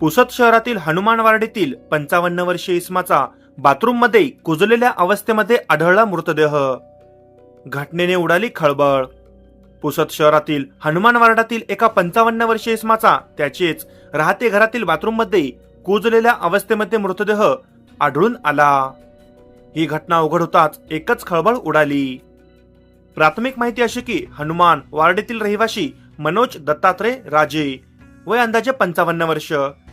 पुसद शहरातील हनुमानवाडीतील पंचावन्न वर्षीय इस्माचा बाथरूममध्ये कुजलेल्या अवस्थेमध्ये आढळला मृतदेह. घटनेने उडाली खळबळ. पुसद शहरातील हनुमानवार्डातील एका पंचावन्न वर्षीय इस्माचा त्याचेच राहते घरातील बाथरूममध्ये कुजलेल्या अवस्थेमध्ये मृतदेह आढळून आला. ही घटना उघड होताच एकच खळबळ उडाली. प्राथमिक माहिती अशी की हनुमान वार्डेतील रहिवासी मनोज दत्तात्रय राजे. वय अंदाजे पंचावन्न वर्ष.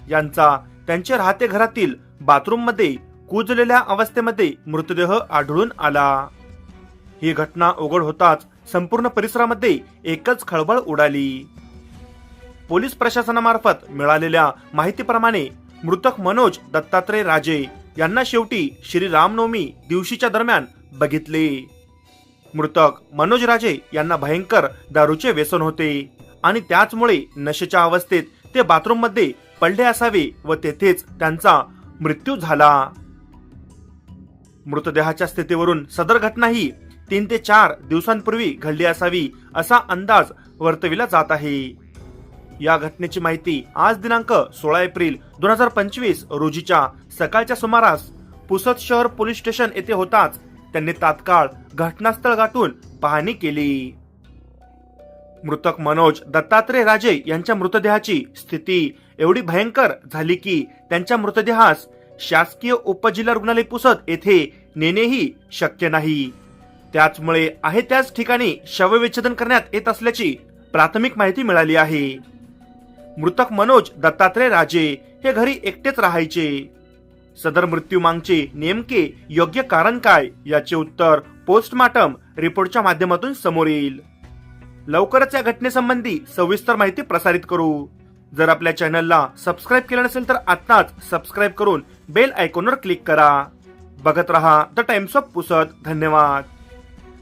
यांचा त्यांच्या राहते घरातील बाथरूममध्ये कुजलेल्या अवस्थेमध्ये मृतदेह आढळून आला. ही घटना उघड होताच संपूर्ण परिसरामध्ये एकच खळबळ उडाली. पोलीस प्रशासनामार्फत मिळालेल्या माहितीप्रमाणे मृतक मनोज दत्तात्रय राजे यांना शेवटी श्री रामनवमी दिवशीच्या दरम्यान बघितले. मृतक मनोज राजे यांना भयंकर दारूचे व्यसन होते आणि त्याचमुळे नशेच्या अवस्थेत ते बाथरूममध्ये पडले असावे व तेथेच त्यांचा मृत्यू झाला. मृतदेहाच्या स्थितीवरून सदर घटना ही तीन ते चार दिवसांपूर्वी घडली असावी असा अंदाज वर्तविला जात आहे. या घटनेची माहिती आज दिनांक सोळा एप्रिल दोन हजार पंचवीस रोजीच्या सकाळच्या सुमारास पुसद शहर पोलीस स्टेशन येथे होताच त्यांनी तात्काळ घटनास्थळ गाठून पाहणी केली. मृतक मनोज दत्तात्रय राजे यांच्या मृतदेहाची स्थिती एवढी भयंकर झाली की त्यांच्या मृतदेहास शासकीय उपजिल्हा रुग्णालय पुसद येथे नेणेही शक्य नाही. त्याचमुळे आहे त्याच ठिकाणी शवविच्छेदन करण्यात येत असल्याची प्राथमिक माहिती मिळाली आहे. मृतक मनोज दत्तात्रय राजे हे घरी एकटेच राहायचे. सदर मृत्यू मागचे नेमके योग्य कारण काय याचे उत्तर पोस्टमार्टम रिपोर्टच्या माध्यमातून समोर येईल. लवकरच या घटनेसंबंधी सविस्तर माहिती प्रसारित करू. जर आपल्या चॅनलला सबस्क्राईब केलं नसेल तर आत्ताच सबस्क्राईब करून बेल आयकॉनवर क्लिक करा. बघत रहा द टाइम्स ऑफ पुसद. धन्यवाद.